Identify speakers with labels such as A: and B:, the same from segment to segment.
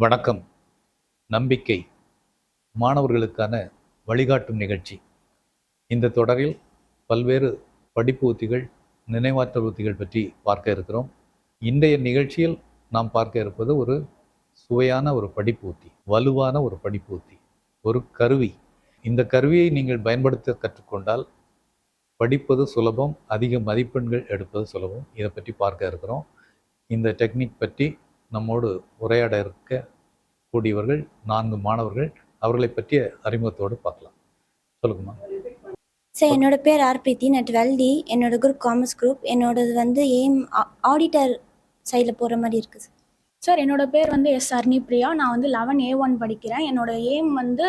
A: வணக்கம். நம்பிக்கை மாணவர்களுக்கான வழிகாட்டும் நிகழ்ச்சி. இந்த தொடரில் பல்வேறு படிப்பு உத்திகள் நினைவாற்றல் உத்திகள் பற்றி பார்க்க இருக்கிறோம். இன்றைய நிகழ்ச்சியில் நாம் பார்க்க இருப்பது ஒரு சுவையான ஒரு படிப்பு உத்தி வலுவான ஒரு படிப்பு உத்தி ஒரு கருவி. இந்த கருவியை நீங்கள் பயன்படுத்த கற்றுக்கொண்டால் படிப்பது சுலபம் அதிக மதிப்பெண்கள் எடுப்பது சுலபம். இதை பற்றி பார்க்க இருக்கிறோம். இந்த டெக்னிக் பற்றி நம்மோடு உரையாட இருக்க கூடியவர்கள் நான்கு மாணவர்கள் அவர்களை பற்றிய அறிமுகத்தோடு பார்க்கலாம். சொல்லுங்கம்மா.
B: சார் என்னோட பேர் ஆர் பிரீத்தி நான் டுவெல் டி என்னோட குரூப் காமர்ஸ் குரூப் என்னோடது வந்து எய்ம் ஆடிட்டர் சைடில் போகிற மாதிரி இருக்குது சார்
C: சார் என்னோட பேர் வந்து எஸ் அர்னி பிரியா நான் வந்து லெவன் ஏ ஒன் படிக்கிறேன். என்னோட எய்ம் வந்து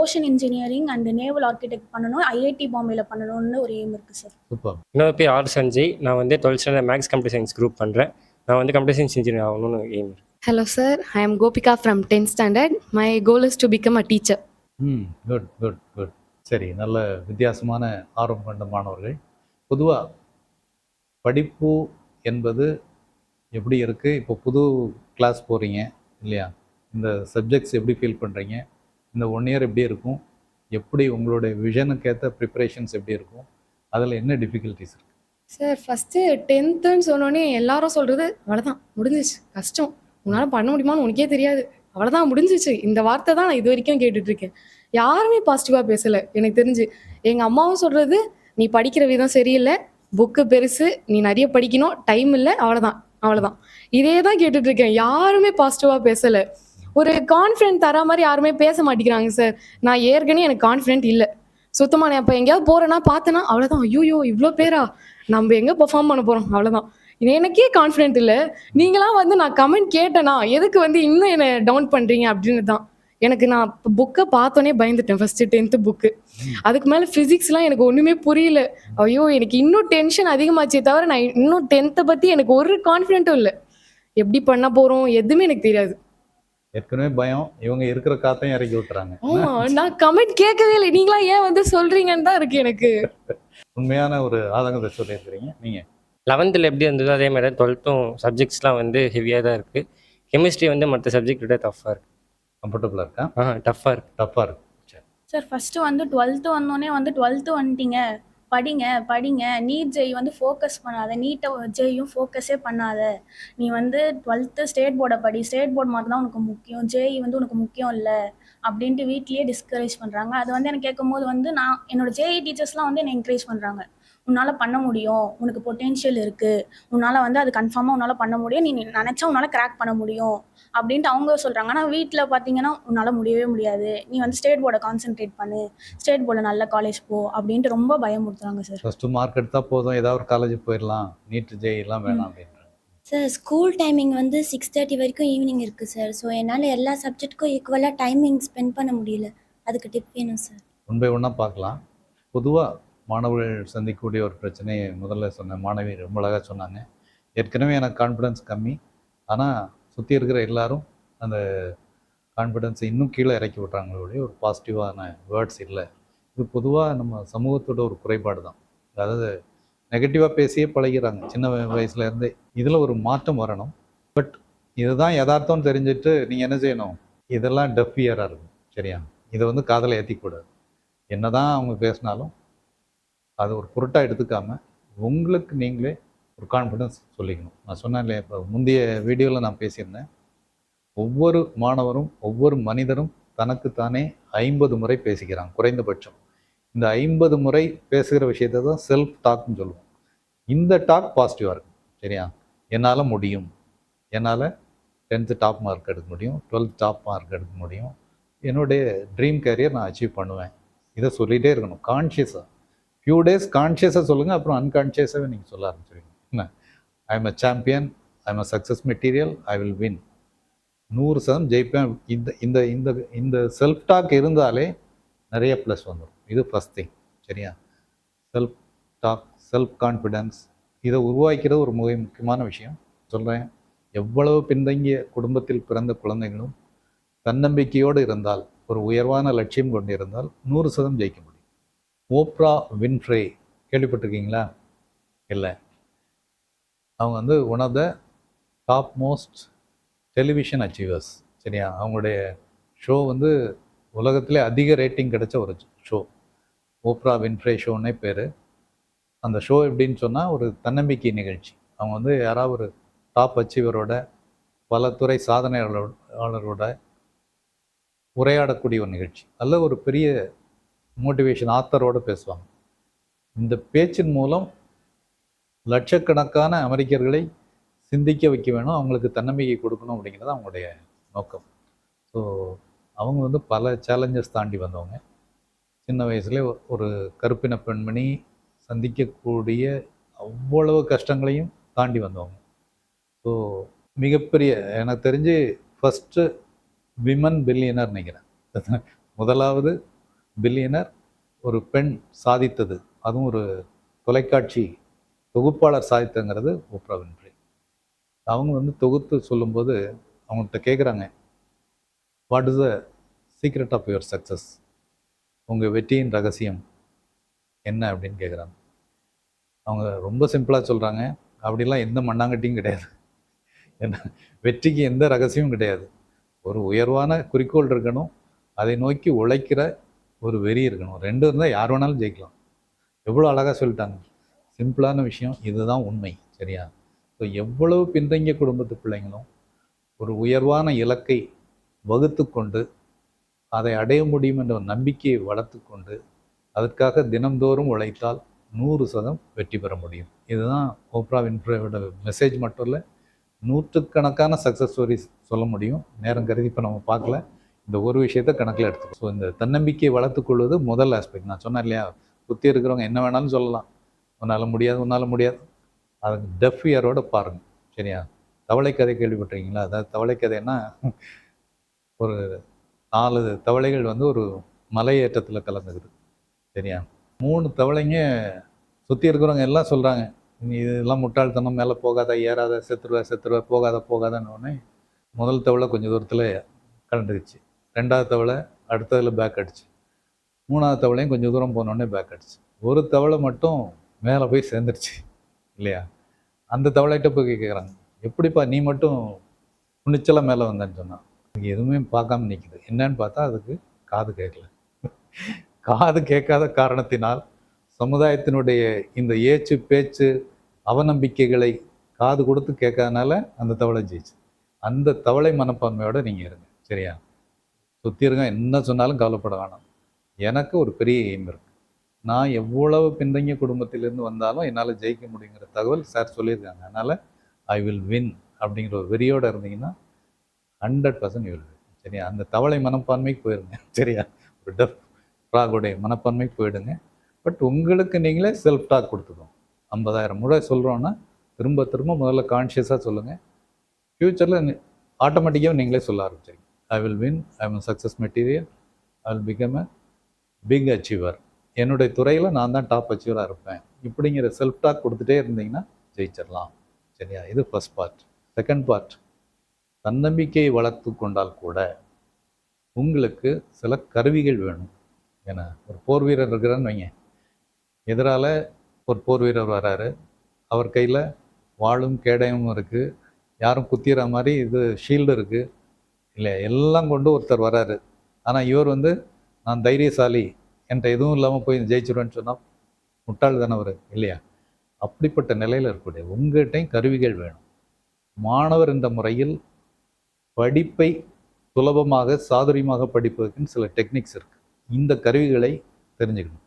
C: ocean engineering and naval architect பண்ணணும். ஐஐடி பாம்பேல பண்ணணும்னு ஒரு எய்ம் இருக்குது சார்
A: சூப்பர்.
D: இன்னொரு பேர் ஆர் சஞ்சய் நான் வந்து twelfth standard maths computer science group பண்ணுறேன் நான் வந்து கம்ப்யூட்டர் சயின்ஸ் இன்ஜினியர் ஆகணும்னு aim
E: Hello, sir. I am Gopika from 10th standard. My goal is to become a teacher.
A: ம் குட் குட் குட் சரி நல்ல வித்தியாசமான ஆர்வம் கொண்ட மாணவர்கள். பொதுவாக படிப்பு என்பது எப்படி இருக்குது இப்போ புது கிளாஸ் போகிறீங்க இல்லையா? இந்த சப்ஜெக்ட்ஸ் எப்படி ஃபீல் பண்ணுறீங்க இந்த ஒன் இயர் எப்படி இருக்கும்? எப்படி உங்களுடைய விஷனுக்கு ஏற்ற ப்ரிப்பரேஷன்ஸ் எப்படி இருக்கும்? அதில் என்ன டிஃபிகல்ட்டிஸ் இருக்குது
E: சார் ஃபஸ்ட்டு டென்த்துன்னு சொன்னோடனே எல்லாரும் சொல்கிறது அவ்வளோதான் முடிஞ்சிச்சு கஷ்டம். உன்னால் பண்ண முடியுமான்னு உனக்கே தெரியாது. அவ்வளோதான் முடிஞ்சிச்சு. இந்த வார்த்தை தான் நான் இது வரைக்கும் கேட்டுட்ருக்கேன் யாருமே பாசிட்டிவாக பேசலை. எனக்கு தெரிஞ்சு எங்கள் அம்மாவும் சொல்கிறது நீ படிக்கிற விதம் சரியில்லை. புக்கு பெருசு. நீ நிறைய படிக்கணும். டைம் இல்லை. அவ்வளோதான் அவ்வளோதான் இதே தான் கேட்டுட்ருக்கேன் யாருமே பாசிட்டிவாக பேசலை. ஒரு கான்ஃபிடென்ட் தர மாதிரி யாருமே பேச மாட்டேங்கிறாங்க சார் நான் ஏற்கனவே எனக்கு கான்ஃபிடென்ட் இல்லை. சுத்தமாக நான் இப்போ எங்கேயாவது போகிறேன்னா பார்த்தேன்னா அவ்வளோதான் ஐயோ இவ்வளோ பேரா? நம்ம எங்கே பெர்ஃபார்ம் பண்ண போகிறோம் அவ்வளோதான் எனக்கே கான்ஃபிடென்ட் இல்லை. நீங்களாம் வந்து நான் கமெண்ட் கேட்டேனா எதுக்கு வந்து இன்னும் என்னை டவுன் பண்ணுறீங்க அப்படின்னு தான் எனக்கு நான் புக்கை பார்த்தோன்னே பயந்துட்டேன் ஃபஸ்ட்டு டென்த்து புக்கு அதுக்கு மேலே ஃபிசிக்ஸ்லாம் எனக்கு ஒன்றுமே புரியல. ஐயோ எனக்கு இன்னும் டென்ஷன் அதிகமாச்சே தவிர நான் இன்னும் டென்த்தை பற்றி எனக்கு ஒரு கான்ஃபிடென்ட்டும் இல்லை. எப்படி பண்ண போகிறோம் எதுவுமே எனக்கு தெரியாது.
A: ஏற்கனவே பயம். இவங்க இருக்கிற காத்தையும் இறக்கி விட்டுறாங்க.
E: ஆமா நான் கமெண்ட் கேட்கவே இல்லை. நீங்களா ஏன் வந்து சொல்றீங்கன்னு தான் இருக்கு எனக்கு.
A: உண்மையான ஒரு ஆதங்கத்தை சொல்லியிருக்கிறீங்க. நீங்கள்
D: லெவன்த்தில் எப்படி இருந்ததோ அதே மாதிரி தான் டுவெல்த்தும் சப்ஜெக்ட்ஸ்லாம் வந்து ஹெவியாக தான் இருக்குது கெமிஸ்ட்ரி வந்து மற்ற சப்ஜெக்ட் விட டஃப்பாக இருக்குது
A: கம்ஃபர்டபுளாக இருக்கா?
D: ஆ டஃப்பாக இருக்குது
A: டஃப்பாக இருக்கு. சரி.
C: சார் ஃபஸ்ட்டு வந்து டுவெல்த்து வந்தோடனே வந்து டுவெல்த்து வந்துட்டீங்க. படிங்க படிங்க. நீட் ஜெய் வந்து ஃபோக்கஸ் பண்ணாத. நீட்டை ஜெயும் ஃபோக்கஸே பண்ணாத. நீ வந்து டுவெல்த்து ஸ்டேட் போர்டை படி. ஸ்டேட் போர்டு மட்டும் தான் உனக்கு முக்கியம். ஜேஇ வந்து உனக்கு முக்கியம் இல்லை. அப்படின்ட்டு வீட்லேயே டிஸ்கரேஜ் பண்ணுறாங்க அது வந்து எனக்கு கேட்கும்போது வந்து நான் என்னோட ஜேஇ டீச்சர்ஸ்லாம் வந்து என்னை என்கரேஜ் பண்ணுறாங்க உன்னால் பண்ண முடியும். உனக்கு பொட்டென்ஷியல் இருக்குது உன்னால் வந்து அது கன்ஃபார்மாக உன்னால் பண்ண முடியும். நீ நினச்சா உன்னால் கிராக் பண்ண முடியும். அப்படின்ட்டு அவங்க சொல்கிறாங்க ஆனால் வீட்டில் பார்த்தீங்கன்னா உன்னால் முடியவே முடியாது. நீ வந்து ஸ்டேட் போர்டை கான்சென்ட்ரேட் பண்ணு. ஸ்டேட் போர்டில் நல்ல காலேஜ் போ அப்படின்ட்டு ரொம்ப பயமுறுத்துறாங்க சார்
A: ஃபஸ்ட்டு மார்க் எடுத்தால் போதும். ஏதாவது ஒரு காலேஜுக்கு போயிடலாம் நீட்டு ஜெயிலாம் வேணாம்
B: சார் ஸ்கூல் டைமிங் வந்து சிக்ஸ் தேர்ட்டி வரைக்கும் ஈவினிங் இருக்குது சார் ஸோ என்னால் எல்லா சப்ஜெக்ட்டுக்கும் ஈக்குவலாக டைமிங் ஸ்பெண்ட் பண்ண முடியல. அதுக்கு டிப் வேணும் சார்
A: ஒன் பை ஒன்னாக பார்க்கலாம் பொதுவாக மாணவர்கள் சந்திக்கக்கூடிய ஒரு பிரச்சனையை முதல்ல சொன்ன மாணவி ரொம்ப அழகாக சொன்னாங்க. ஏற்கனவே எனக்கு கான்ஃபிடன்ஸ் கம்மி. ஆனால் சுற்றி இருக்கிற எல்லாரும் அந்த கான்ஃபிடென்ஸை இன்னும் கீழே இறக்கி விட்றாங்களோடைய ஒரு பாசிட்டிவான வேர்ட்ஸ் இல்லை. இது பொதுவாக நம்ம சமூகத்தோட ஒரு குறைபாடு தான். அதாவது நெகட்டிவாக பேசியே பழகிறாங்க. சின்ன வயசுலேருந்தே இருந்தே இதில் ஒரு மாற்றம் வரணும். பட் இதுதான் யதார்த்தம்னு தெரிஞ்சுட்டு நீங்கள் என்ன செய்யணும்? இதெல்லாம் டஃப் இயராக இருக்கும். சரியா? இதை வந்து காதலை ஏற்றிக்கூடாது என்னதான் அவங்க பேசினாலும் அதை ஒரு பொருட்டாக எடுத்துக்காம உங்களுக்கு நீங்களே ஒரு கான்ஃபிடன்ஸ் சொல்லிக்கணும். நான் சொன்னேன் இல்லையா இப்போ முந்தைய வீடியோவில் நான் பேசியிருந்தேன். ஒவ்வொரு மாணவரும் ஒவ்வொரு மனிதரும் தனக்குத்தானே ஐம்பது முறை பேசிக்கிறாங்க குறைந்தபட்சம். இந்த ஐம்பது முறை பேசுகிற விஷயத்தை தான் செல்ஃப் டாக்னு சொல்லுவோம். இந்த டாக் பாசிட்டிவாக இருக்கும் சரியா? என்னால் முடியும். என்னால் டென்த்து டாப் மார்க் எடுக்க முடியும் டுவெல்த் டாப் மார்க் எடுக்க முடியும். என்னுடைய ட்ரீம் கேரியர் நான் அச்சீவ் பண்ணுவேன். இதை சொல்லிகிட்டே இருக்கணும் கான்ஷியஸாக ஃபியூ டேஸ் கான்ஷியஸாக சொல்லுங்கள் அப்புறம் அன்கான்ஷியஸாகவே நீங்கள் சொல்ல ஆரம்பிச்சிருவீங்க. என்ன? I am a champion I am a success material I will win நூறு சதம் ஜெயிப்பேன். இந்த இந்த இந்த இந்த செல்ஃப் டாக் இருந்தாலே நிறைய ப்ளஸ் வந்துடும் இது ஃபஸ்ட் திங் சரியா? செல்ஃப் டாக் செல்ஃப் கான்ஃபிடென்ஸ் இதை உருவாக்கிறது ஒரு மிக முக்கியமான விஷயம். சொல்கிறேன் எவ்வளவு பின்தங்கிய குடும்பத்தில் பிறந்த குழந்தைகளும் தன்னம்பிக்கையோடு இருந்தால் ஒரு உயர்வான லட்சியம் கொண்டிருந்தால் நூறு சதம் ஜெயிக்க முடியும். Oprah Winfrey. கேள்விப்பட்டிருக்கீங்களா? இல்லை. அவங்க வந்து one of the top most television achievers சரியா? அவங்களுடைய ஷோ வந்து உலகத்திலே அதிக ரேட்டிங் கிடைச்ச ஒரு ஷோ ஓப்ரா வின்ஃப்ரே ஷோன்னே பேர். அந்த ஷோ எப்படின்னு சொன்னால் ஒரு தன்னம்பிக்கை நிகழ்ச்சி. அவங்க வந்து யாராவது ஒரு டாப் அச்சீவரோட பல துறை சாதனையாளரோட உரையாடக்கூடிய ஒரு நிகழ்ச்சி. அல்ல ஒரு பெரிய மோட்டிவேஷன் ஆத்தரோட பேசுவாங்க. இந்த பேச்சின் மூலம் லட்சக்கணக்கான அமெரிக்கர்களை சிந்திக்க வைக்க வேணும் அவங்களுக்கு தன்னம்பிக்கை கொடுக்கணும் அப்படிங்கிறது அவங்களுடைய நோக்கம். ஸோ அவங்க வந்து பல சேலஞ்சஸ் தாண்டி வந்தவங்க. சின்ன வயசுலேயே ஒரு கருப்பின பெண்மணி சந்திக்கக்கூடிய அவ்வளவு கஷ்டங்களையும் தாண்டி வந்தவங்க. ஸோ மிகப்பெரிய எனக்கு தெரிஞ்சு ஃபஸ்ட்டு விமன் பில்லியனர் நினைக்கிறேன். முதலாவது பில்லியனர் ஒரு பெண் சாதித்தது. அதுவும் ஒரு தொலைக்காட்சி தொகுப்பாளர் சாதித்தங்கிறது ஓப்ரா வின்ஃப்ரே. அவங்க வந்து தொகுத்து சொல்லும்போது அவங்கள்ட்ட கேட்குறாங்க what is the secret of your success உங்கள் வெற்றியின் ரகசியம் என்ன? அப்படின்னு கேட்குறாங்க அவங்க ரொம்ப சிம்பிளாக சொல்கிறாங்க அப்படிலாம் எந்த மண்ணாங்கட்டியும் கிடையாது. என்ன வெற்றிக்கு எந்த ரகசியமும் கிடையாது. ஒரு உயர்வான குறிக்கோள் இருக்கணும். அதை நோக்கி உழைக்கிற ஒரு வெறி இருக்கணும். ரெண்டும் இருந்தால் யார் வேணாலும் ஜெயிக்கலாம். எவ்வளோ அழகாக சொல்லிட்டாங்க. சிம்பிளான விஷயம் இதுதான் உண்மை. சரியா? ஸோ எவ்வளவு பின்தங்கிய குடும்பத்து பிள்ளைங்களும் ஒரு உயர்வான இலக்கை வகுத்து கொண்டு அதை அடைய முடியும் என்ற ஒரு நம்பிக்கையை வளர்த்து கொண்டு அதற்காக தினந்தோறும் உழைத்தால் நூறு சதம் வெற்றி பெற முடியும். இதுதான் ஓப்ரா வின்ஃப்ரேவோட மெசேஜ் மட்டும் இல்லை நூற்றுக்கணக்கான சக்ஸஸ் ஸ்டோரிஸ் சொல்ல முடியும். நேரம் கருதி இப்போ நம்ம பார்க்கல. இந்த ஒரு விஷயத்த கணக்கில் எடுத்துக்கோ. ஸோ இந்த தன்னம்பிக்கையை வளர்த்துக்கொள்வது முதல் ஆஸ்பெக்ட் நான் சொன்னேன் இல்லையா? சுற்றி இருக்கிறவங்க என்ன வேணாலும் சொல்லலாம். உன்னால் முடியாது உன்னால் முடியாது. அது டஃப் இயரோட பாருங்கள் சரியா? தவளை கதை கேள்விப்பட்டிருக்கீங்களா? அதாவது தவளை கதைன்னா ஒரு நாலு தவளைகள் வந்து ஒரு மலையேற்றத்தில் கலந்துக்குது. சரியா? மூணு தவளைங்க சுற்றி இருக்கிறவங்க எல்லாம் சொல்கிறாங்க நீ இதெல்லாம் முட்டாள்தனம் மேலே போகாத ஏறாத செத்துருவ செத்துருவ போகாத போகாதன்னு உடனே முதல் தவளை கொஞ்சம் தூரத்தில் கலந்துக்குச்சு. ரெண்டாவது தவளை அடுத்ததில் பேக் அடிச்சு. மூணாவது தவளையும் கொஞ்சம் தூரம் போனோடனே பேக் அடிச்சு. ஒரு தவளை மட்டும் மேலே போய் சேர்ந்துருச்சு இல்லையா? அந்த தவளைகிட்ட போய் கேட்குறாங்க எப்படிப்பா நீ மட்டும் துணிச்சலாக மேலே வந்தேன்னு சொன்னான் எதுவுமே பார்க்காம நிற்கிது என்னன்னு பார்த்தா அதுக்கு காது கேட்கல காது கேட்காத காரணத்தினால் சமுதாயத்தினுடைய இந்த ஏச்சு பேச்சு அவநம்பிக்கைகளை காது கொடுத்து கேட்காதனால அந்த தவளை ஜெயிச்சு. அந்த தவளை மனப்பான்மையோடு நீங்கள் இருங்க சரியா? சுற்றி இருங்க என்ன சொன்னாலும் கவலைப்பட வேணாம். எனக்கு ஒரு பெரிய எய்ம் இருக்குது நான் எவ்வளவு பின்தங்கிய குடும்பத்திலேருந்து வந்தாலும் என்னால் ஜெயிக்க முடியுங்கிற தகவல் சார் சொல்லியிருக்காங்க. அதனால் ஐ வில் வின் அப்படிங்கிற ஒரு வெறியோடு இருந்தீங்கன்னா ஹண்ட்ரட் பர்சன்ட் யூ சரியா? அந்த தவளை மனப்பான்மைக்கு போயிருங்க. சரியா? ஒரு டஃப் ஃப்ராகுடைய மனப்பான்மைக்கு போயிடுங்க. பட் உங்களுக்கு நீங்களே செல்ஃப் டாக் கொடுத்துக்கோங்க ஐம்பதாயிரம் முறை சொல்கிறோன்னா திரும்ப திரும்ப முதல்ல கான்ஷியஸாக சொல்லுங்கள் ஃப்யூச்சரில் ஆட்டோமேட்டிக்காக நீங்களே சொல்ல ஆரம்பிச்சிங்க I will win I am success material I will become a big achiever என்னுடைய துறையில் நான் தான் டாப் அச்சீவராக இருப்பேன். இப்படிங்கிற செல்ஃப் டாக் கொடுத்துட்டே இருந்தீங்கன்னா ஜெயிச்சிடலாம். சரியா? இது ஃபர்ஸ்ட் பார்ட் செகண்ட் பார்ட் தன்னம்பிக்கையை வளர்த்து கொண்டால் கூட உங்களுக்கு சில கருவிகள் வேணும். ஏன்னா ஒரு போர் வீரர் இருக்கிறான்னு வைங்க. எதிரால் ஒரு போர் வீரர் வராரு. அவர் கையில் வாளும் கேடயமும் இருக்குது யாரும் குத்திர மாதிரி இது ஷீல்டு இருக்குது இல்லை எல்லாம் கொண்டு ஒருத்தர் வராரு. ஆனால் இவர் வந்து நான் தைரியசாலி. என்கிட்ட எதுவும் இல்லாமல் போய் ஜெயிச்சிருவேன்னு சொன்னால் முட்டாள் தானவர் இல்லையா? அப்படிப்பட்ட நிலையில் இருக்கக்கூடிய உங்கள்கிட்டையும் கருவிகள் வேணும். மாணவர் என்ற முறையில் படிப்பை சுலபமாக சாதுரியமாக படிப்பதற்குன்னு சில டெக்னிக்ஸ் இருக்குது இந்த கருவிகளை தெரிஞ்சுக்கணும்.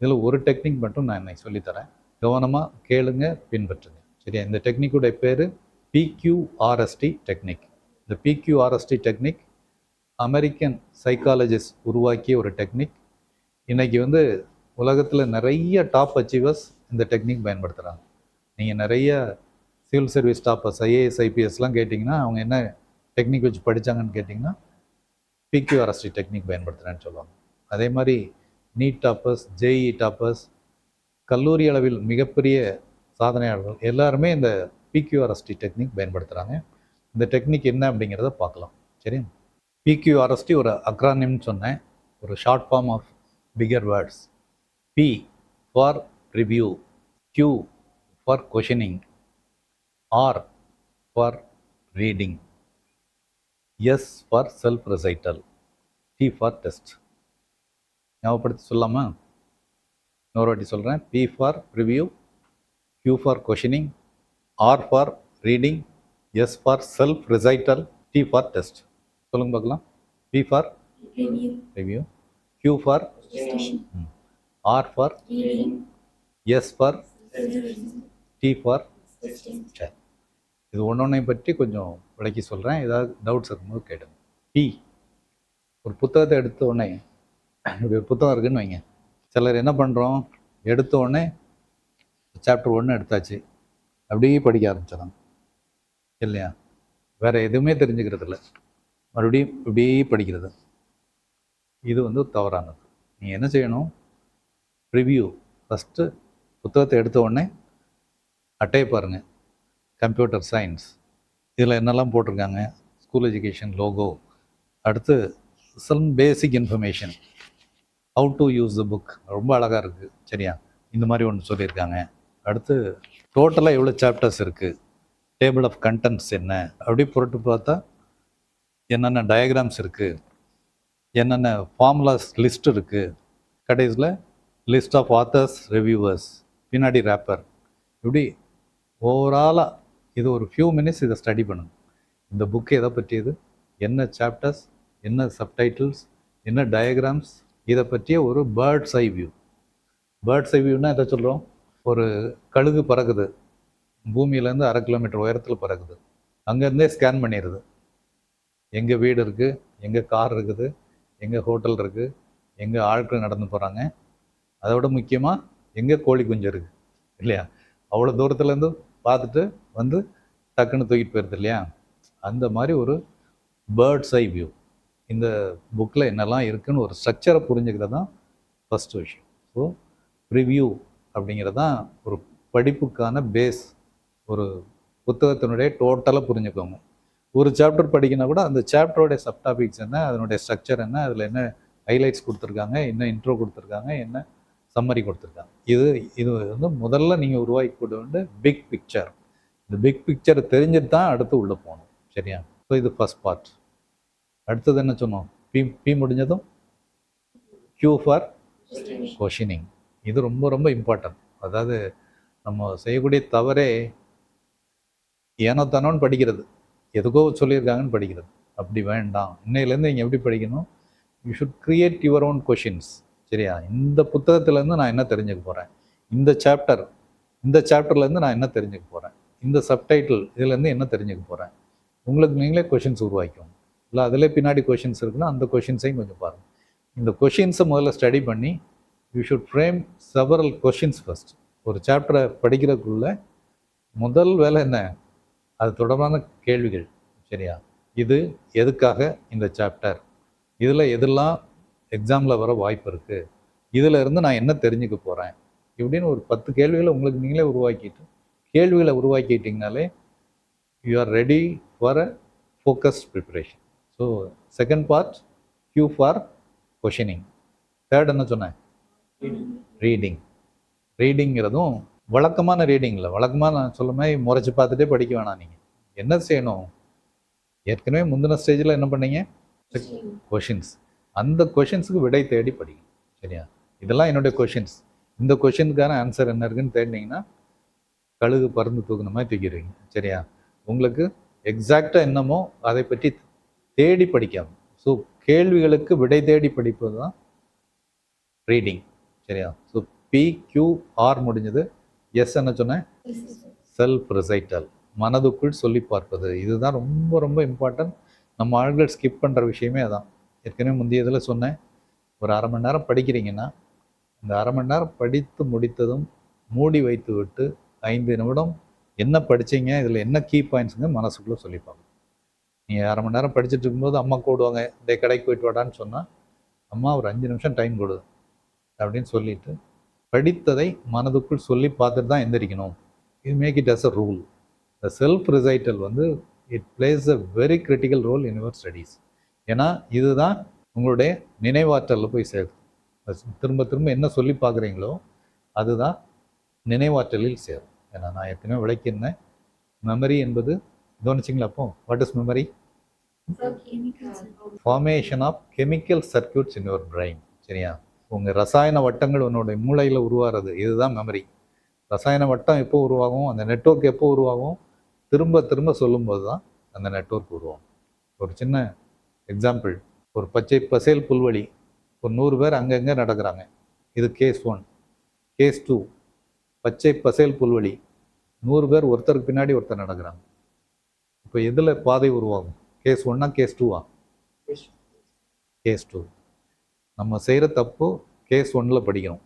A: இதில் ஒரு டெக்னிக் மட்டும் நான் இன்னைக்கு சொல்லித்தரேன். கவனமாக கேளுங்க பின்பற்றுங்க. சரியா? இந்த டெக்னிக்குடைய பேர் பிக்யூஆர்எஸ்டி டெக்னிக். இந்த பிக்யூஆர்எஸ்டி டெக்னிக் அமெரிக்கன் சைக்காலஜிஸ்ட் உருவாக்கிய ஒரு டெக்னிக் இன்றைக்கி வந்து உலகத்தில் நிறைய டாப் அச்சீவர்ஸ் இந்த டெக்னிக் பயன்படுத்துகிறாங்க நீங்கள் நிறைய சிவில் சர்வீஸ் டாப்பர்ஸ் ஐஏஎஸ் ஐபிஎஸ்லாம் கேட்டிங்கன்னா அவங்க என்ன டெக்னிக் வச்சு படித்தாங்கன்னு கேட்டிங்கன்னா பிக்யூஆர்எஸ்டி டெக்னிக் பயன்படுத்துகிறேன்னு சொல்லுவாங்க. அதே மாதிரி நீட் டாப்பர்ஸ் ஜேஇ டாப்பர்ஸ் கல்லூரி அளவில் மிகப்பெரிய சாதனையாளர்கள் எல்லாருமே இந்த பிக்யூஆர்எஸ்டி டெக்னிக் பயன்படுத்துகிறாங்க இந்த டெக்னிக் என்ன அப்படிங்கிறத பார்க்கலாம். சரி பிக்யூஆர்எஸ்டி ஒரு அக்ரானிம்னு சொன்னேன். ஒரு short form of figure words P for review Q for questioning R for reading S for self recital T for test ஞாபகப்படுத்தி சொல்லாமா? இன்னொரு வாட்டி சொல்கிறேன் P for review Q for questioning R for reading S for self recital T for test. சொல்லுங்க பார்க்கலாம். P for
B: Review.
A: Review Q for. R for
B: Reading.
A: S for T for இது ஒன்றொன்னை பற்றி கொஞ்சம் விளக்கி சொல்கிறேன் ஏதாவது டவுட்ஸ் இருக்கும்போது கேட்டுங்க பி ஒரு புத்தகத்தை எடுத்த உடனே இப்படி ஒரு புத்தகம் இருக்குன்னு வைங்க. சிலர் என்ன பண்ணுறோம் எடுத்த உடனே சாப்டர் ஒன்று எடுத்தாச்சு. அப்படியே படிக்க ஆரம்பிச்சிடறாங்க. இல்லையா? வேறு எதுவுமே தெரிஞ்சுக்கிறது இல்லை மறுபடியும் இப்படியே படிக்கிறது. இது வந்து தவறானது. நீங்கள் என்ன செய்யணும்? ரிவ்யூ ஃபஸ்ட்டு புத்தகத்தை எடுத்த உடனே அட்டையை பாருங்கள் கம்ப்யூட்டர் சயின்ஸ் இதில் என்னெல்லாம் போட்டிருக்காங்க? ஸ்கூல் எஜுகேஷன் லோகோ அடுத்து some basic information how to use the book ரொம்ப அழகாக இருக்குது சரியா? இந்த மாதிரி ஒன்று சொல்லியிருக்காங்க. அடுத்து டோட்டலாக எவ்வளோ சாப்டர்ஸ் இருக்குது டேபிள் ஆஃப் கண்டென்ட்ஸ் என்ன? அப்படி புரட்டு பார்த்தா என்னென்ன டயக்ராம்ஸ் இருக்குது என்னென்ன ஃபார்முலாஸ் லிஸ்ட் இருக்குது கடைசியில் லிஸ்ட் ஆஃப் ஆத்தர்ஸ் ரிவ்யூவர்ஸ் பின்னாடி ரேப்பர் இப்படி ஓவராலாக இது ஒரு ஃபியூ மினிட்ஸ் இதை ஸ்டடி பண்ணுங்க இந்த புக்கு எதை பற்றியது? என்ன சாப்டர்ஸ் என்ன சப்டைட்டில்ஸ் என்ன டயக்ராம்ஸ் இதை பற்றிய ஒரு bird's eye view bird's eye வியூனா எதை சொல்கிறோம் ஒரு கழுகு பறக்குது. பூமியிலேருந்து அரை கிலோமீட்டர் உயரத்தில் பறக்குது. அங்கேருந்தே ஸ்கேன் பண்ணிடுது எங்கே வீடு இருக்குது எங்கே கார் இருக்குது எங்கே ஹோட்டல் இருக்குது எங்கே ஆட்கள் நடந்து போகிறாங்க அதை விட முக்கியமாக எங்கே கோழி குஞ்சு இருக்குது இல்லையா? அவ்வளோ தூரத்துலேருந்து பார்த்துட்டு வந்து டக்குன்னு தூக்கிட்டு போயிருது இல்லையா? அந்த மாதிரி ஒரு பேர்ட்ஸ் ஐ வியூ இந்த புக்கில் என்னெல்லாம் இருக்குதுன்னு ஒரு ஸ்ட்ரக்சரை புரிஞ்சுக்கிறது தான் ஃபஸ்ட்டு விஷயம். ஸோ ரிவ்யூ அப்படிங்கிறது தான் ஒரு படிப்புக்கான பேஸ் ஒரு புத்தகத்தினுடைய டோட்டலாக புரிஞ்சுக்கோங்க. ஒரு சாப்டர் படிக்கணும் கூட அந்த சாப்டரோடைய சப்டாபிக்ஸ் என்ன அதனுடைய ஸ்ட்ரக்சர் என்ன அதில் என்ன ஹைலைட்ஸ் கொடுத்துருக்காங்க என்ன இன்ட்ரோ கொடுத்துருக்காங்க என்ன சம்மரி கொடுத்துருக்காங்க. இது இது வந்து முதல்ல நீங்கள் உருவாக்கி கொண்டு வந்து பிக் பிக்சர் இந்த பிக் பிக்சர் தெரிஞ்சுட்டு தான் அடுத்து உள்ளே போகணும். சரியா? ஸோ இது ஃபஸ்ட் பார்ட் அடுத்தது என்ன சொன்னோம்? பி பி முடிஞ்சதும்? க்யூ ஃபார் கொஷினிங் இது ரொம்ப ரொம்ப இம்பார்ட்டன்ட் அதாவது நம்ம செய்யக்கூடிய தவறே ஏனோ தானோன்னு படிக்கிறது. எதுக்கோ சொல்லியிருக்காங்கன்னு படிக்கிறது. அப்படி வேண்டாம். இன்னையிலேருந்து நீங்கள் எப்படி படிக்கணும்? You should create your own questions சரியா? இந்த புத்தகத்துலேருந்து நான் என்ன தெரிஞ்சுக்க போகிறேன் இந்த சாப்டர் இந்த சாப்டர்லேருந்து நான் என்ன தெரிஞ்சுக்க போகிறேன் இந்த சப்டைட்டில் இதுலேருந்து என்ன தெரிஞ்சுக்க போகிறேன் உங்களுக்கு நீங்களே கொஷின்ஸ் உருவாக்கும் இல்லை அதிலே பின்னாடி கொஷின்ஸ் இருக்குன்னா அந்த கொஷின்ஸையும் கொஞ்சம் பாருங்கள் இந்த கொஷின்ஸை முதல்ல ஸ்டடி பண்ணி you should frame several questions first ஒரு சாப்டரை படிக்கிறதுக்குள்ள முதல் வேலை என்ன? அது தொடர்பான கேள்விகள் சரியா? இது எதுக்காக இந்த சாப்டர் இதில் எதெல்லாம் எக்ஸாமில் வர வாய்ப்பு இருக்குது இதில் இருந்து நான் என்ன தெரிஞ்சுக்க போகிறேன் இப்படின்னு ஒரு பத்து கேள்விகளை உங்களுக்கு நீங்களே உருவாக்கிட்டு கேள்விகளை உருவாக்கிட்டிங்கனாலே you are ready for a focused preparation so second part Q for questioning third என்ன சொன்னேன்? ரீடிங் ரீடிங்கிறதும் வழக்கமான ரீடிங்கில் வழக்கமாக நான் சொல்ல மாதிரி முறைச்சி பார்த்துட்டே படிக்க வேணாம் நீங்கள் என்ன செய்யணும்? ஏற்கனவே முந்தின ஸ்டேஜில் என்ன பண்ணீங்க? கொஷின்ஸ் அந்த கொஷின்ஸுக்கு விடை தேடி படிக்கும் சரியா? இதெல்லாம் என்னுடைய கொஷின்ஸ் இந்த கொஷினுக்கான ஆன்சர் என்ன இருக்குன்னு தேடினீங்கன்னா கழுகு பறந்து தூக்குன மாதிரி தூக்கிடுவீங்க. சரியா? உங்களுக்கு எக்ஸாக்டாக என்னமோ அதை பற்றி தேடி படிக்காம. ஸோ கேள்விகளுக்கு விடை தேடி படிப்பது தான் ரீடிங் சரியா? ஸோ பி கியூ ஆர் முடிஞ்சது. எஸ் என்ன சொன்னேன்? செல்ஃப் ரிசைட்டல் மனதுக்குள் சொல்லி பார்ப்பது. இதுதான் ரொம்ப ரொம்ப இம்பார்ட்டன்ட் நம்ம ஆள்கள் ஸ்கிப் பண்ணுற விஷயமே அதான். ஏற்கனவே முந்தைய இதில் சொன்னேன். ஒரு அரை மணி நேரம் படிக்கிறீங்கன்னா இந்த அரை மணி நேரம் படித்து முடித்ததும் மூடி வைத்து விட்டு ஐந்து நிமிடம் என்ன படிச்சீங்க இதில் என்ன கீ பாயிண்ட்ஸுங்க மனசுக்குள்ளே சொல்லிப்பாங்க நீங்கள் அரை மணி நேரம் படிச்சுட்டு இருக்கும்போது அம்மா கூடுவாங்க இந்த கடைக்கு போயிட்டு வாடான்னு சொன்னால் அம்மா ஒரு அஞ்சு நிமிஷம் டைம் கொடு அப்படின்னு சொல்லிட்டு படித்ததை மனதுக்குள் சொல்லி பார்த்துட்டு தான் எந்திரிக்கணும். இது make it as a rule the self recital வந்து it plays a very critical role in your studies ஏன்னா இதுதான் உங்களுடைய நினைவாற்றலில் போய் சேரும். திரும்ப திரும்ப என்ன சொல்லி பார்க்குறீங்களோ அதுதான் நினைவாற்றலில் சேரும். ஏன்னா நான் ஏற்கனவே விளக்கியிருந்தேன். மெமரி என்பது கவனிச்சிங்களா அப்போ? What is memory formation of chemical circuits in your brain சரியா? உங்கள் ரசாயன வட்டங்கள் உன்னுடைய மூளையில் உருவாகிறது இதுதான் மெமரி ரசாயன வட்டம் எப்போ உருவாகும்? அந்த நெட்வொர்க் எப்போ உருவாகும்? திரும்ப திரும்ப சொல்லும்போது தான் அந்த நெட்வொர்க் உருவாகும். ஒரு சின்ன எக்ஸாம்பிள் ஒரு பச்சை பசேல் புல்வெளி ஒரு நூறு பேர் அங்கங்கே நடக்கிறாங்க. இது கேஸ் ஒன் கேஸ் டூ பச்சை பசேல் புல்வெளி நூறு பேர் ஒருத்தருக்கு பின்னாடி ஒருத்தர் நடக்கிறாங்க. இப்போ எதில் பாதை உருவாகும்? கேஸ் ஒன்னா கேஸ் டூவா கேஸ் டூ நம்ம செய்கிற தப்பு கேஸ் ஒன்னில் படிக்கிறோம்.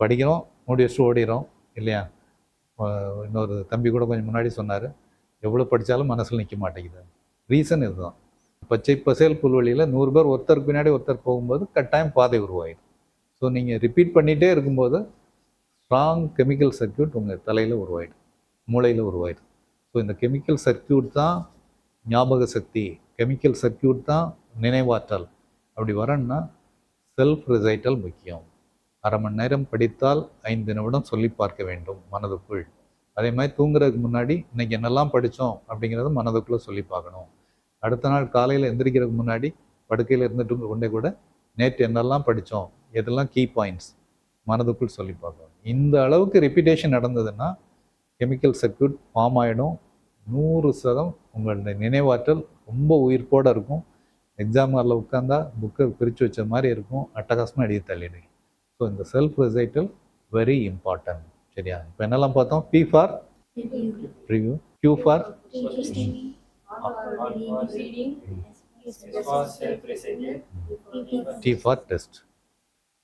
A: படிக்கிறோம் மூடி வச்சு ஓடிறோம் இல்லையா? இன்னொரு தம்பி கூட கொஞ்சம் முன்னாடி சொன்னார் எவ்வளோ படித்தாலும் மனசில் நிற்க மாட்டேங்குது. ரீசன் இதுதான். பச்சை பசேல் புல்வெளியில் நூறு பேர் ஒருத்தருக்கு பின்னாடி ஒருத்தர் போகும்போது கட்டாயம் பாதை உருவாயிடும். ஸோ நீங்கள் ரிப்பீட் பண்ணிகிட்டே இருக்கும்போது ஸ்ட்ராங் கெமிக்கல் சர்க்யூட் உங்கள் தலையில் உருவாயிடும் மூளையில் உருவாயிடும். ஸோ இந்த கெமிக்கல் சர்க்கியூட் தான் ஞாபக சக்தி. கெமிக்கல் சர்க்யூட் தான் நினைவாற்றல். அப்படி வரணும்னா செல்ஃப் ரிசைட்டல் முக்கியம். அரை மணி நேரம் படித்தால் ஐந்து நிமிடம் சொல்லி பார்க்க வேண்டும் மனதுக்குள். அதே மாதிரி தூங்குறதுக்கு முன்னாடி இன்னைக்கு என்னெல்லாம் படித்தோம் அப்படிங்கிறத மனதுக்குள்ளே சொல்லி பார்க்கணும். அடுத்த நாள் காலையில் எந்திரிக்கிறதுக்கு முன்னாடி படுக்கையில் இருந்துட்டு கொண்டே கூட நேற்று என்னெல்லாம் படித்தோம் எதெல்லாம் கீ பாயிண்ட்ஸ் மனதுக்குள் சொல்லி பார்க்கணும். இந்த அளவுக்கு ரிப்பிட்டேஷன் நடந்ததுன்னா கெமிக்கல் சர்க்கியூட் ஃபார்ம் ஆகிடும் நூறு சதம் உங்களுடைய நினைவாற்றல் ரொம்ப உயிர்ப்போடு இருக்கும். எக்ஸாம் ஹாலில் உட்காந்தா புக்கை பிரித்து வச்ச மாதிரி இருக்கும். அட்டகாசமாக எழுதி தள்ளிடுங்க ஸோ இந்த செல்ஃப் ரிசைட்டல் வெரி இம்பார்ட்டன்ட் சரியா? இப்போ என்னெல்லாம் பார்த்தோம்? P for review Q for T for test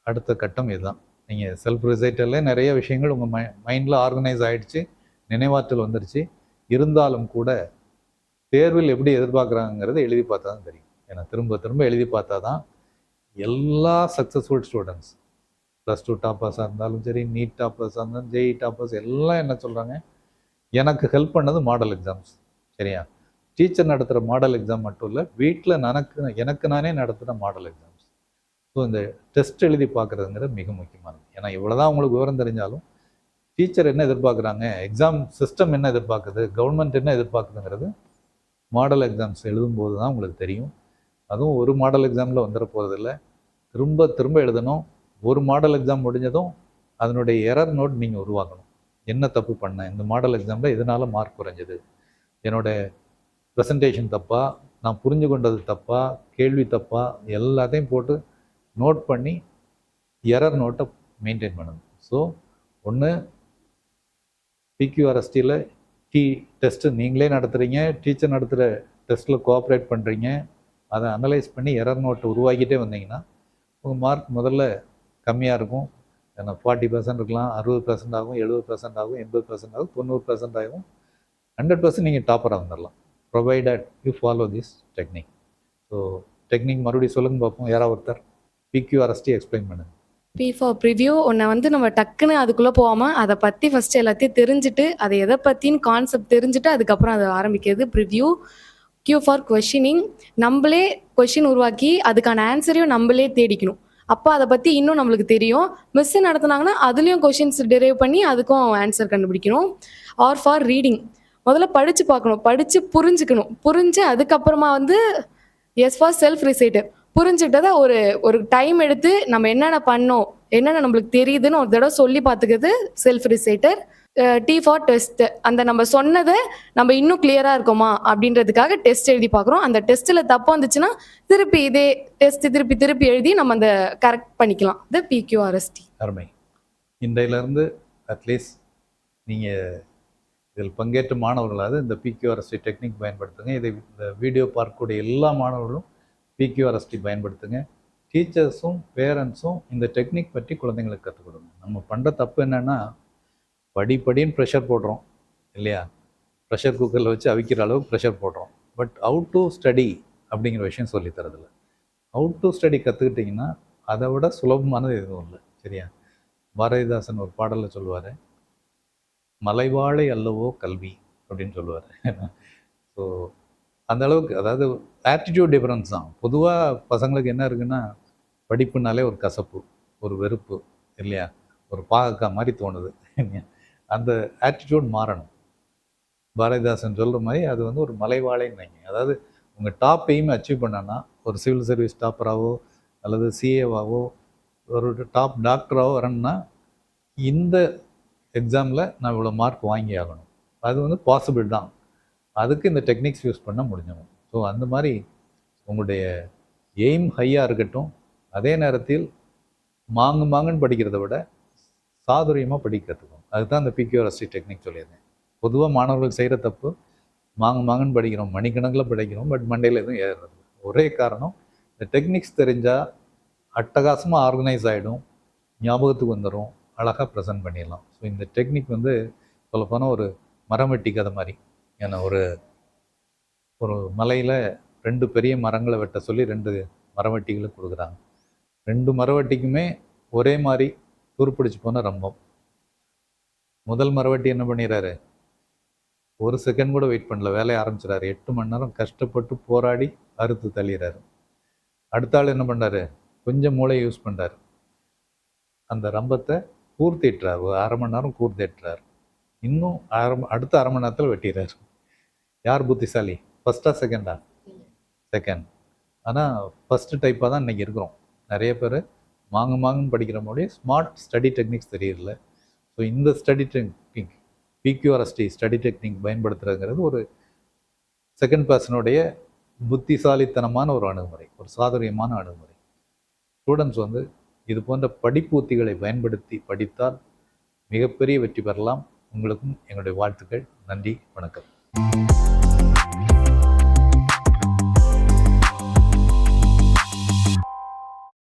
A: அடுத்த கட்டம் இதுதான். நீங்கள் செல்ஃப் ரிசைட்டல்ல நிறைய விஷயங்கள் உங்கள் மை மைண்டில் ஆர்கனைஸ் ஆகிடுச்சு நினைவாற்றல் வந்துருச்சு. இருந்தாலும் கூட தேர்வில் எப்படி எதிர்பார்க்குறாங்கிறத எழுதி பார்த்தா தான் தெரியும். ஏன்னா திரும்ப திரும்ப எழுதி பார்த்தா தான் எல்லா சக்ஸஸ்ஃபுல் ஸ்டூடெண்ட்ஸ் ப்ளஸ் டூ டாப்பர்ஸாக இருந்தாலும் சரி நீட் டாப்பர்ஸாக இருந்தாலும் ஜெய் டாப்பர்ஸ் எல்லாம் என்ன சொல்கிறாங்க எனக்கு ஹெல்ப் பண்ணது மாடல் எக்ஸாம்ஸ் சரியா? டீச்சர் நடத்துகிற மாடல் எக்ஸாம் மட்டும் இல்லை வீட்டில் எனக்கு எனக்கு நானே நடத்துகிற மாடல் எக்ஸாம்ஸ் ஸோ இந்த டெஸ்ட் எழுதி பார்க்குறதுங்கிறது மிக முக்கியமானது. ஏன்னா இவ்வளோதான் உங்களுக்கு விவரம் தெரிஞ்சாலும் டீச்சர் என்ன எதிர்பார்க்குறாங்க? எக்ஸாம் சிஸ்டம் என்ன எதிர்பார்க்குது? கவர்மெண்ட் என்ன எதிர்பார்க்குதுங்கிறது மாடல் எக்ஸாம்ஸ் எழுதும்போது தான் உங்களுக்கு தெரியும். அதுவும் ஒரு மாடல் எக்ஸாமில் வந்துட போகிறதில்ல திரும்ப திரும்ப எழுதணும். ஒரு மாடல் எக்ஸாம் முடிஞ்சதும் அதனுடைய எரர் நோட் நீங்கள் உருவாக்கணும். என்ன தப்பு பண்ணேன் இந்த மாடல் எக்ஸாமில் இதனால் மார்க் குறைஞ்சது? என்னோட ப்ரெசன்டேஷன் தப்பாக நான் புரிஞ்சு கொண்டது தப்பாக கேள்வி தப்பாக எல்லாத்தையும் போட்டு நோட் பண்ணி எரர் நோட்டை மெயின்டைன் பண்ணணும். ஸோ ஒன்று பிக்யூஆர்எஸ்டியில் டி டெஸ்ட்டு நீங்களே நடத்துகிறீங்க டீச்சர் நடத்துகிற டெஸ்ட்டில் கோஆப்ரேட் பண்ணுறீங்க அதை அனலைஸ் பண்ணி எரர் நோட்டை உருவாக்கிட்டே வந்தீங்கன்னா உங்கள் மார்க் முதல்ல கம்மியாக இருக்கும். ஏன்னா ஃபார்ட்டி பர்சன்ட் இருக்கலாம் அறுபது பர்சன்ட் ஆகும் எழுபது பர்சன்ட் ஆகும் எண்பது பர்சன்ட் ஆகும் தொண்ணூறு பர்சன்ட் ஆகும். ஹண்ட்ரட் பர்சன்ட் நீங்கள் டாப்பராக வந்துடலாம் provided you follow this technique so technique மறுபடியும் சொல்லுங்க பார்ப்போம். யாராவது ஒருத்தர் பிக்யூஆர்எஸ்டி எக்ஸ்பிளைன் பண்ணுங்க.
E: பி ஃபார் ப்ரிவ்யூ உன்னை வந்து நம்ம டக்குன்னு அதுக்குள்ளே போகாமல் அதை பற்றி ஃபஸ்ட்டு எல்லாத்தையும் தெரிஞ்சுட்டு அதை எதை பற்றின்னு கான்செப்ட் தெரிஞ்சுட்டு அதுக்கப்புறம் அதை ஆரம்பிக்கிறது ப்ரிவ்யூ கியூ ஃபார் கொஷினிங் நம்மளே கொஷின் உருவாக்கி அதுக்கான ஆன்சரையும் நம்மளே தேடிக்கணும். அப்போ அதை பற்றி இன்னும் நம்மளுக்கு தெரியும். மிஸ் நடத்துனாங்கன்னா அதுலேயும் கொஷின்ஸ் டெரைவ் பண்ணி அதுக்கும் ஆன்சர் கண்டுபிடிக்கணும். ஆர் ஃபார் ரீடிங் முதல்ல படித்து பார்க்கணும். படித்து புரிஞ்சுக்கணும். புரிஞ்சு அதுக்கப்புறமா வந்து எஸ் ஃபார் செல்ஃப் ரிசைட்டு புரிஞ்சுக்கிட்டதை ஒரு ஒரு டைம் எடுத்து நம்ம என்னென்ன பண்ணோம் என்னென்ன நம்மளுக்கு தெரியுதுன்னு ஒரு தடவை சொல்லி பார்த்துக்கிறது self reciter T for test அந்த நம்ம சொன்னதை நம்ம இன்னும் கிளியராக இருக்கோமா? அப்படின்றதுக்காக டெஸ்ட் எழுதி பார்க்குறோம். அந்த டெஸ்ட்டில் தப்பு வந்துச்சுன்னா திருப்பி இதே டெஸ்ட் திருப்பி திருப்பி எழுதி நம்ம அந்த கரெக்ட் பண்ணிக்கலாம். இது பிக்யூஆர்எஸ்டி
A: அருமை. இன்றையிலேருந்து அட்லீஸ்ட் நீங்கள் இதில் பங்கேற்ற மாணவர்களாவது இந்த பிக்யூஆர்எஸ்டி டெக்னிக் பயன்படுத்துங்க. இதை இந்த வீடியோ பார்க்கக்கூடிய எல்லா மாணவர்களும் பிக்யூஆர்எஸ்டி பயன்படுத்துங்க. டீச்சர்ஸும் பேரண்ட்ஸும் இந்த டெக்னிக் பற்றி குழந்தைங்களுக்கு கற்றுக் கொடுங்க. நம்ம பண்ணுற தப்பு என்னென்னா படிப்படின்னு ப்ரெஷர் போடுறோம் இல்லையா? ப்ரெஷர் குக்கரில் வச்சு அவிக்கிற அளவுக்கு ப்ரெஷர் போடுறோம். பட் அவுட் டு ஸ்டடி அப்படிங்கிற விஷயம் சொல்லித்தரதில்ல அவுட் டு ஸ்டடி கற்றுக்கிட்டிங்கன்னா அதை விட சுலபமானது எதுவும் இல்லை சரியா? பாரதிதாசன் ஒரு பாடலில் சொல்லுவார் மலைவாழை அல்லவோ கல்வி? அப்படின்னு சொல்லுவார். ஸோ அந்த அளவுக்கு அதாவது ஆட்டிடியூட் டிஃப்ரென்ஸ் தான். பொதுவாக பசங்களுக்கு என்ன இருக்குன்னா படிப்புனாலே ஒரு கசப்பு ஒரு வெறுப்பு இல்லையா? ஒரு பாகக்கா மாதிரி தோணுது அந்த ஆட்டிடியூட் மாறணும். பாரதிதாசன் சொல்கிற மாதிரி அது வந்து ஒரு மலைவாழைன்னு வைங்க. அதாவது உங்கள் டாப் எய்ம் அச்சீவ் பண்ணனா ஒரு சிவில் சர்வீஸ் டாப்பராகவோ அல்லது சிஏவாவோ ஒரு டாப் டாக்டராகவோ வரணும்னா இந்த எக்ஸாமில் நான் இவ்வளோ மார்க் வாங்கி ஆகணும். அது வந்து பாசிபிள் தான். அதுக்கு இந்த டெக்னிக்ஸ் யூஸ் பண்ண முடிஞ்சிடும். ஸோ அந்த மாதிரி உங்களுடைய எய்ம் ஹையாக இருக்கட்டும். அதே நேரத்தில் மாங்கு மாங்குன்னு படிக்கிறத விட சாதுரியமாக படிக்கிறதுக்கும் அதுதான் அந்த பிக்யூஆர்எஸ்டி டெக்னிக் சொல்லியிருந்தேன். பொதுவாக மாணவர்கள் செய்கிற தப்பு மாங்க மாங்கன்னு படிக்கிறோம் மணிக்கணக்கில் படிக்கிறோம் பட் மண்டையில் எதுவும் ஏறுறது ஒரே காரணம் இந்த டெக்னிக்ஸ் தெரிஞ்சால் அட்டகாசமாக ஆர்கனைஸ் ஆகிடும் ஞாபகத்துக்கு வந்துடும் அழகாக ப்ரெசென்ட் பண்ணிடலாம். ஸோ இந்த டெக்னிக் வந்து சொல்லப்போனால் ஒரு மரம் வெட்டி கதை மாதிரி. ஏன்னா ஒரு ஒரு மலையில் ரெண்டு பெரிய மரங்களை வெட்ட சொல்லி ரெண்டு மரவெட்டிகளை கொடுக்குறாங்க. ரெண்டு மரவெட்டிக்குமே ஒரே மாதிரி துருப்பிடிச்சு போன ரம்பம். முதல் மரவெட்டி என்ன பண்ணிடுறாரு ஒரு செகண்ட் கூட வெயிட் பண்ணல. வேலையை ஆரம்பிச்சிடாரு எட்டு மணி நேரம் கஷ்டப்பட்டு போராடி அறுத்து தள்ளிடுறாரு அடுத்த ஆள் என்ன பண்ணாரு? கொஞ்சம் மூளை யூஸ் பண்ணுறாரு அந்த ரம்பத்தை கூர்த்திட்டுறார் ஒரு அரை மணி நேரம் கூர்த்திட்டுறார் இன்னும் அரை அடுத்த அரை மணி நேரத்தில் வெட்டிடுறாரு யார் புத்திசாலி? ஃபஸ்ட்டா செகண்டா செகண்ட் ஆனால் ஃபஸ்ட்டு டைப்பாக தான் இன்றைக்கி இருக்கிறோம். நிறைய பேர் மாங்க மாங்கன்னு படிக்கிற மொழி ஸ்மார்ட் ஸ்டடி டெக்னிக்ஸ் தெரியல ஸோ இந்த study technique PQRST study technique பயன்படுத்துறதுங்கிறது ஒரு செகண்ட் பர்சனுடைய புத்திசாலித்தனமான ஒரு அணுகுமுறை ஒரு சாதுரியமான அணுகுமுறை. ஸ்டூடெண்ட்ஸ் வந்து இது போன்ற படிப்பு உத்திகளை பயன்படுத்தி படித்தால் மிகப்பெரிய வெற்றி பெறலாம். உங்களுக்கும் எங்களுடைய வாழ்த்துக்கள். நன்றி வணக்கம்.